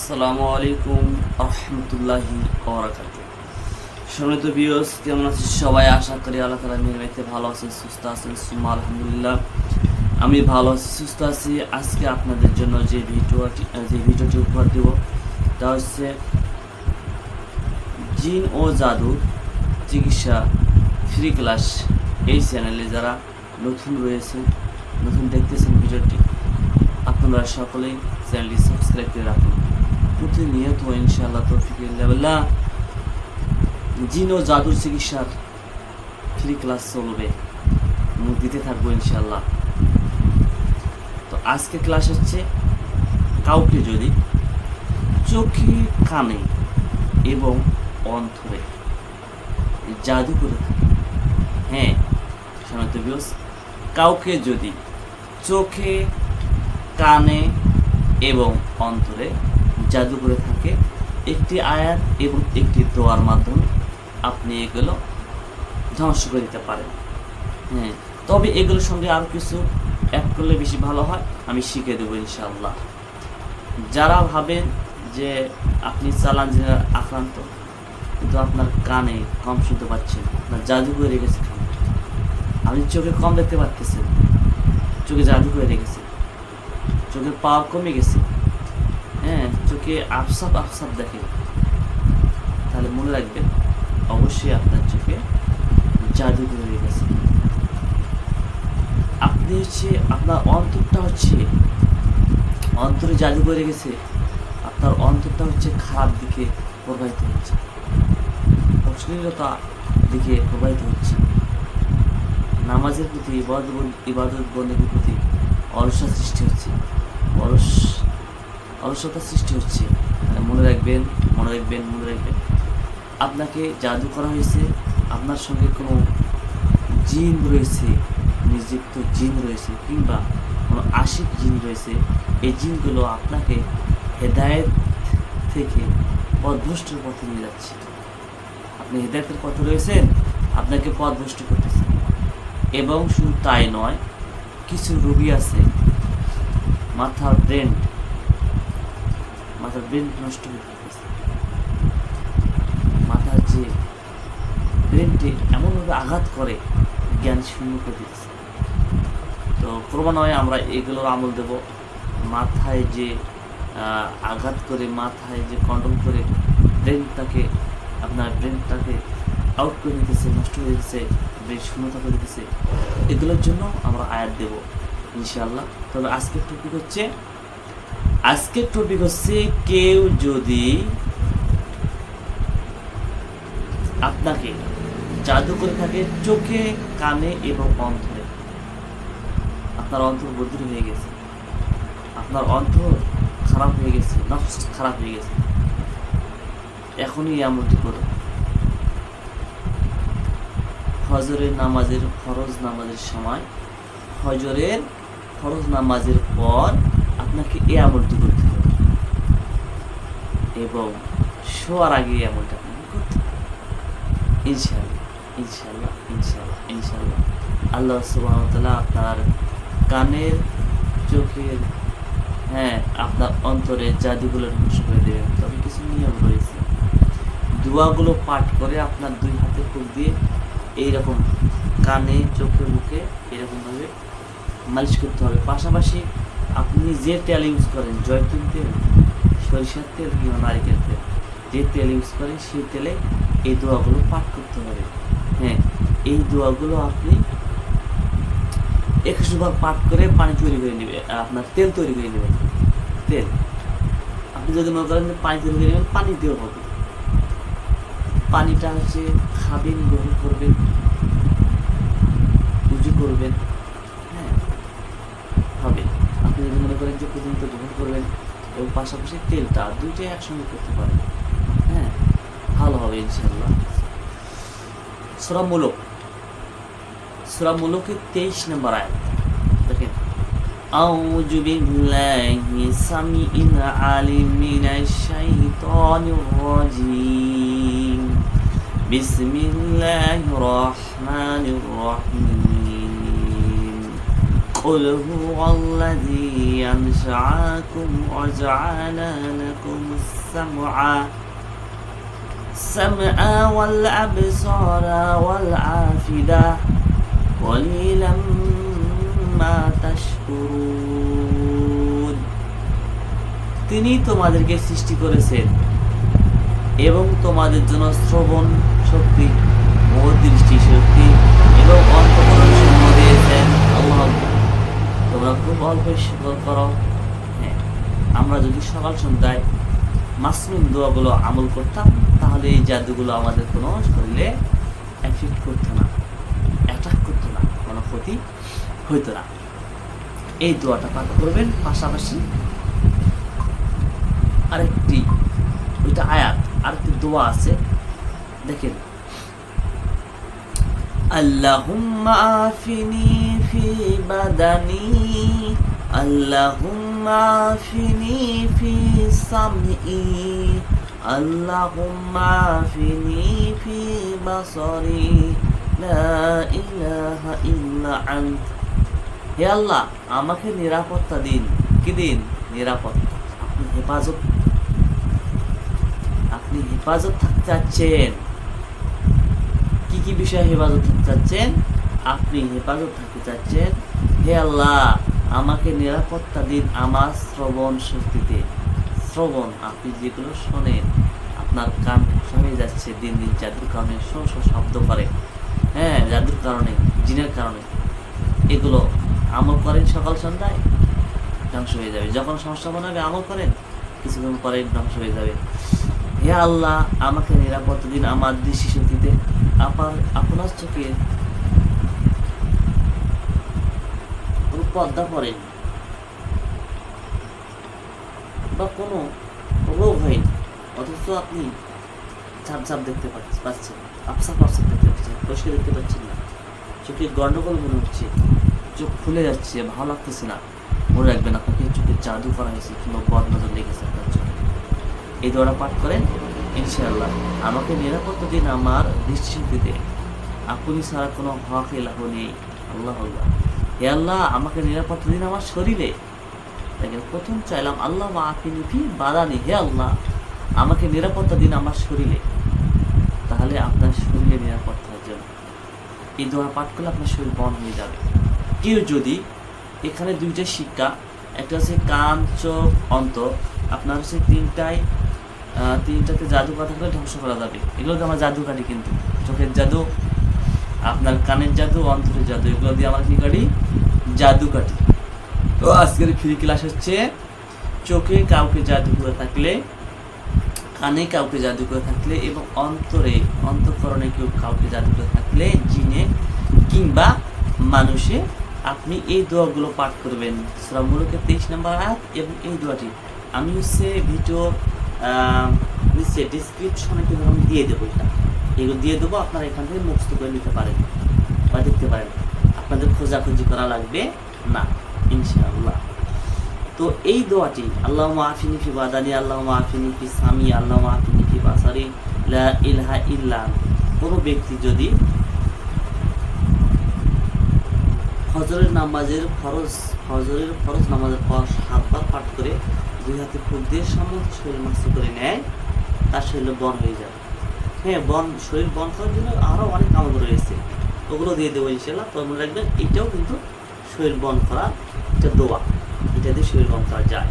আসসালামু আলাইকুম রহমতুল্লাহি ওবরাকাত বিয়স কেমন আছেন সবাই? আশা করি আল্লাহ তালা মেহরবাইতে ভালো আছেন, সুস্থ আছেন, সুম্মা আলহামদুলিল্লাহ। আমি ভালো আছি, সুস্থ আছি। আজকে আপনাদের জন্য যে ভিডিওটি যে ভিডিওটি উপহার দেব, তা হচ্ছে জিন ও জাদু চিকিৎসা ফ্রি ক্লাস এই চ্যানেলে যারা নতুন রয়েছেন, নতুন দেখতেছেন ভিডিওটি, আপনারা সকলেই চ্যানেলটি সাবস্ক্রাইব করে রাখুন। প্রতিনিয়ত ইনশাআল্লাহ তৌফিক আল্লাহ জিন ও জাদুর চিকিৎসার ফ্রি ক্লাস চলবে। দিতে থাকব ইনশাআল্লাহ। তো আজকে ক্লাস হচ্ছে কাউকে যদি চোখে, কানে এবং অন্তরে জাদু করে হ্যাঁ শোনাতে বিয়স কাউকে যদি চোখে, কানে এবং অন্তরে জাদু করে থাকে। একটি আয়াত এবং একটি দোয়ার মাধ্যমে আপনি এগুলো ধ্বংস করে দিতে পারেন। হ্যাঁ তবে এগুলোর সঙ্গে আরও কিছু অ্যাড করলে বেশি ভালো হয়, আমি শিখে দেবো ইনশাআল্লাহ। যারা ভাবেন যে আপনি চালান যে আক্রান্ত, কিন্তু আপনার কানে কম শুনতে পাচ্ছেন, আপনার জাদু করে রেখেছে কানে। আপনি চোখে কম দেখতে পাচ্ছেন চোখে জাদু করে রেখেছে চোখের পাওয়ার কমে গেছে। চোখে আফসাপ আফসাপ দেখে তাহলে মনে রাখবেন অবশ্যই আপনার চোখে জাদু করে গেছে আপনি হচ্ছে আপনার অন্তরটা হচ্ছে অন্তরে জাদু করে গেছে আপনার অন্তরটা হচ্ছে খারাপ দিকে প্রবাহিত হচ্ছে, অশ্লীলতা দিকে প্রবাহিত হচ্ছে। নামাজের প্রতি, ইবাদত ইবাদত বন্দীর প্রতি অলসা সৃষ্টি হচ্ছে। অলস অলসতা সৃষ্টি হচ্ছে। মনে রাখবেন মনে রাখবেন মনে রাখবেন। আপনাকে জাদু করা হয়েছে, আপনার সঙ্গে কোনো জিন রয়েছে, নিযুক্ত জিন রয়েছে, কিংবা কোনো আশিক জিন রয়েছে, এই জিনগুলো আপনাকে হেদায়েত থেকে পথভ্রষ্টের পথে নিয়ে যাচ্ছে। আপনি হেদায়তের পথে রয়েছেন, আপনাকে পথভ্রষ্ট করতেছে। এবং শুধু তাই নয়, কিছু রোগী আছে, মাথার ব্রেন মাথার ব্রেন নষ্ট হয়ে গেছে। মাথার যে ব্রেনটি এমনভাবে আঘাত করে, জ্ঞান শূন্য করে দিচ্ছে তো ক্রমান্বয়ে আমরা এগুলোর আমল দেব। মাথায় যে আঘাত করে, মাথায় যে কন্ট্রোল করে ব্রেনটাকে আপনার ব্রেনটাকে আউট করে দিতেছে, নষ্ট হয়ে দিতেছে ব্রেন শূন্যতা করে দিতেছে, এগুলোর জন্য আমরা আয়াত দেব, ইনশাআল্লাহ। তবে আজকের টপিক হচ্ছে আজকের টপিক হচ্ছে কেউ যদি আপনাকে জাদু করে থাকে চোখে, কানে এবং অন্তরে। আপনার অন্তর বদলি হয়ে গেছে। আপনার অন্তর খারাপ হয়ে গেছে, নফস খারাপ হয়ে গেছে। এখনই এই আমলটি করুন। ফজরের নামাজের ফরজ নামাজের সময় হজরের ফরজ নামাজের পর আপনাকে এই আমলটি করতে হবে। এবং শোয়ার আগে এই আমলটা আপনাকে করতে হবে। ইনশাল্লাহ ইনশাল্লাহ ইনশাল্লাহ ইনশাল্লাহ আল্লাহ সুবাহতাল্লাহ আপনার কানের, চোখের হ্যাঁ আপনার অন্তরে জাদুগুলো ধ্বংস করে দেবেন। তবে কিছু নিয়ম রয়েছে। দোয়াগুলো পাঠ করে আপনার দুই হাতে ফুল দিয়ে এইরকম কানে, চোখে, মুখে এরকমভাবে মালিশ করতে হবে। পাশাপাশি আপনি যে তেল ইউজ করেন জয়তুন তেল, সরিষার তেল কিংবা নারিকেল তেল। যে তেল ইউজ করেন, সেই তেলে এই দোয়াগুলো পাঠ করতে হবে। হ্যাঁ এই দোয়াগুলো আপনি একশো বার পাঠ করে পানি তৈরি করে নেবে, আপনার তেল তৈরি করে নেবেন। তেল। আপনি যদি মনে করেন পানি তৈরি করে নেবেন, পানি দিয়েও হবে। পানিটা হচ্ছে খাবেন গ্রহণ করবেন উজু করবেন হ্যাঁ হবে আপনি যদি মনে করেন যে প্রতিনিয়ত গ্রহণ করবেন এবং পাশাপাশি তেলটা দুইটাই একসঙ্গে করতে পারেন হ্যাঁ ভালো হবে ইনশাল্লাহ সুরা মুলক সুরা মুলকের তেইশ নম্বর আয়াত দেখেন أعوذ بالله السميع العليم من الشيطان الرجيم بسم الله الرحمن الرحيم قل هو الذي أنشأكم وجعل لكم السمع السمع والأبصار والعافدة قليلا ما تشكرون তিনি তোমাদেরকে সৃষ্টি করেছেন এবং তোমাদের জন্য শ্রবণ শক্তি ও দৃষ্টি শক্তি এবং অন্তকরণ তোমরা খুব অল্প শিকল করো। হ্যাঁ আমরা যদি সকাল সন্ধ্যায় মাসরুম দোয়াগুলো আমল করতাম, তাহলে এই জাদুগুলো আমাদের কোনো শরীরে অ্যাফেক্ট করতো না অ্যাটাক করতো না, কোনো ক্ষতি হইতো না। এই দোয়াটা পাঠ করবেন, পাশাপাশি আরেকটি, ওইটা আয়াত, আরেকটি দোয়া আছে। দেখেন আল্লাহ আফিনী في بدني اللهم عافني في سمعي اللهم عافني في بصري لا إله إلا أنت হে আল্লাহ আমাকে নিরাপত্তা দিন কি দিন নিরাপত্তা আপনি হেফাজত আপনি হেফাজত থাকতে চাচ্ছেন কি কি বিষয়ে হেফাজত থাকতে চাচ্ছেন আপনি হেফাজত থাকতে চাচ্ছেন, হে আল্লাহ, আমাকে নিরাপত্তা দিন আমার শ্রবণ শক্তিতে। শ্রবণ, আপনি যেগুলো শোনেন, আপনার কান হয়ে যাচ্ছে, দিন দিন জাদুর কারণে শো শো শব্দ করে। হ্যাঁ জাদুর কারণে, জিনের কারণে। এগুলো আমল করেন সকাল সন্ধ্যায়, ধ্বংস হয়ে যাবে। যখন সমস্যা মনে হবে, আমল করেন, কিছুক্ষণ পরে ধ্বংস হয়ে যাবে। হে আল্লাহ, আমাকে নিরাপত্তা দিন আমার দৃষ্টি শক্তিতে আপনার আপনার চোখে পর্দা পড়েন বা কোনো রোগ হয়নি, অথচ আপনি ঝাপ ঝাপ দেখতে পাচ্ছ- পাচ্ছেন, আপসা পাপসা দেখতে পাচ্ছেন পরিষ্কার দেখতে পাচ্ছেন না। চোখে গন্ডগোল মনে হচ্ছে, চোখ খুলে যাচ্ছে, ভালো লাগতেছে না। মনে রাখবেন, আপনাকে চোখে জাদু করা হয়েছে কিংবা বদ নজর লেগেছে আপনার চোখে। এই দোয়াটা পাঠ করেন, ইনশাআল্লাহ। আমাকে নিরাপত্তা দিন আমার দৃষ্টিশক্তিতে। আপনি ছাড়া কোনো হক এলাহ নেই। আল্লাহ আল্লাহ। হে আল্লাহ, আমাকে নিরাপত্তা দিন আমার শরীরে। প্রথম চাইলাম, আল্লাহ বা আপিনি ফি বাদানি হে আল্লাহ? আমাকে নিরাপত্তা দিন আমার শরীরে। তাহলে আপনার শরীরে নিরাপত্তার জন্য এই দোয়া পাঠ করলে আপনার শরীর বন্ধ হয়ে যাবে। কেউ যদি এখানে দুইটা শিক্ষা, একটা হচ্ছে কান, চোখ, অন্তর, আপনার হচ্ছে তিনটায় তিনটাতে জাদু কথা থাকলে ধ্বংস করা যাবে। এগুলোকে আমার জাদু কিন্তু। চোখের জাদু আপনার কানের জাদু অন্তরের জাদু, এগুলো দিয়ে আমার কি কাটি জাদু কাটি। তো আজকের ফ্রি ক্লাস হচ্ছে, চোখে কাউকে জাদু করে থাকলে, কানে কাউকে জাদু করে থাকলে এবং অন্তরে, অন্তঃকরণে কেউ কাউকে জাদু করে থাকলে, জিনে কিংবা মানুষে আপনি এই দোয়াগুলো পাঠ করবেন। সুরা মুলুকের তেইশ নম্বর আয়াত এবং এই দোয়াটি। আমি হচ্ছে ভিডিও নিচে ডিসক্রিপশনে কিন্তু আমি দিয়ে দেবো এটা। এগুলো দিয়ে দেবো, আপনারা এখান থেকে মুখস্থ করে নিতে পারেন বা দেখতে পারেন। আপনাদের খোঁজাখুঁজি করা লাগবে না, ইনশাআল্লাহ। তো এই দোয়াটি আল্লাহ মাফিনি ফি বাদানি আল্লাহ মাফিনি ফি সামি আল্লাহ মাফিনি ফি বাসারি ইলাহা ইল্লা কোনো ব্যক্তি যদি ফজরের নামাজের ফরজ, ফজরের ফরজ নামাজের পর সাতবার পাঠ করে দুই হাতে ফুল দিয়ে সমস্ত শরীর মাস্ত করে নেয়, তার শরীর বন হয়ে যাবে হ্যাঁ বন, শরীর বন করার জন্য আরও অনেক আমল রয়েছে। ওগুলো দিয়ে দেবো ইনশাল্লাহ। তো মনে রাখবেন, এটাও কিন্তু শরীর বন করা একটা দোয়া। এটা দিয়ে শরীর বন করা যায়।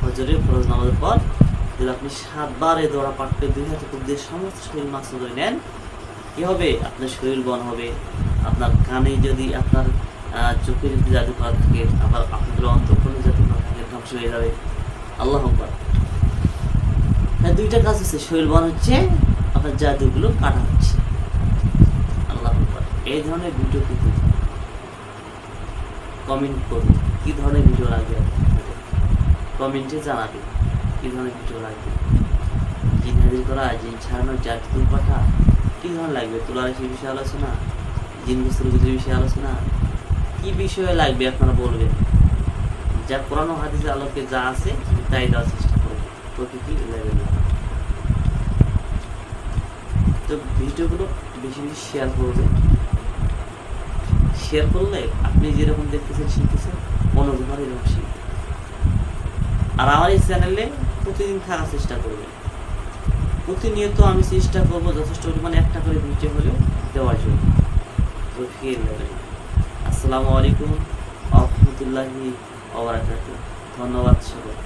ফজরের ফরজ নামাজের পর যদি আপনি সাতবার এই দোয়া পাঠ করে দুই হাতে ফুল দিয়ে সমস্ত শরীর মাস্ত করে নেন, কি হবে? আপনার শরীর বন হবে। আপনার কানে যদি আপনার চোখে যদি জাদু করা থাকে, আবার আপনাদের অন্তঃকরণে জাদু করা থাকে, ধ্বংস হয়ে যাবে। আল্লাহ আকবার। দুইটা কাজ আছে। শরীর বন হচ্ছে, আপনার জাদুগুলো কাটা হচ্ছে। আল্লাহ এই ধরনের ভিডিও কিন্তু কমেন্ট করুন, কি ধরনের ভিডিও লাগবে কমেন্টে জানাবে কি ধরনের ভিডিও লাগবে? জিন হাজির করা, জিন ছাড়ানোর জাতীয় কথা কি ধরনের লাগবে? তোলার সেই বিষয়ে আলোচনা? জিন গুজরের বিষয়ে আলোচনা? কি বিষয়ে লাগবে আপনারা বলবেন? যা ও হাদিসের আলোকে যা আছে, তাই দেওয়ার চেষ্টা লেভেল তো ভিডিওগুলো বেশি বেশি শেয়ার শেয়ার করলে আপনি যেরকম দেখতেছেন, শিখতেছেন এরকম শিখবে আর আমার এই চ্যানেলে প্রতিদিন থাকার চেষ্টা করবেন। প্রতিনিয়ত আমি চেষ্টা করব যথেষ্ট পরিমাণে একটা করে ভিডিও হলেও দেওয়ার জন্য। তো ফিরে নেবেন আসসালামু আলাইকুম রহমতুল্লাহি ধন্যবাদ সবাই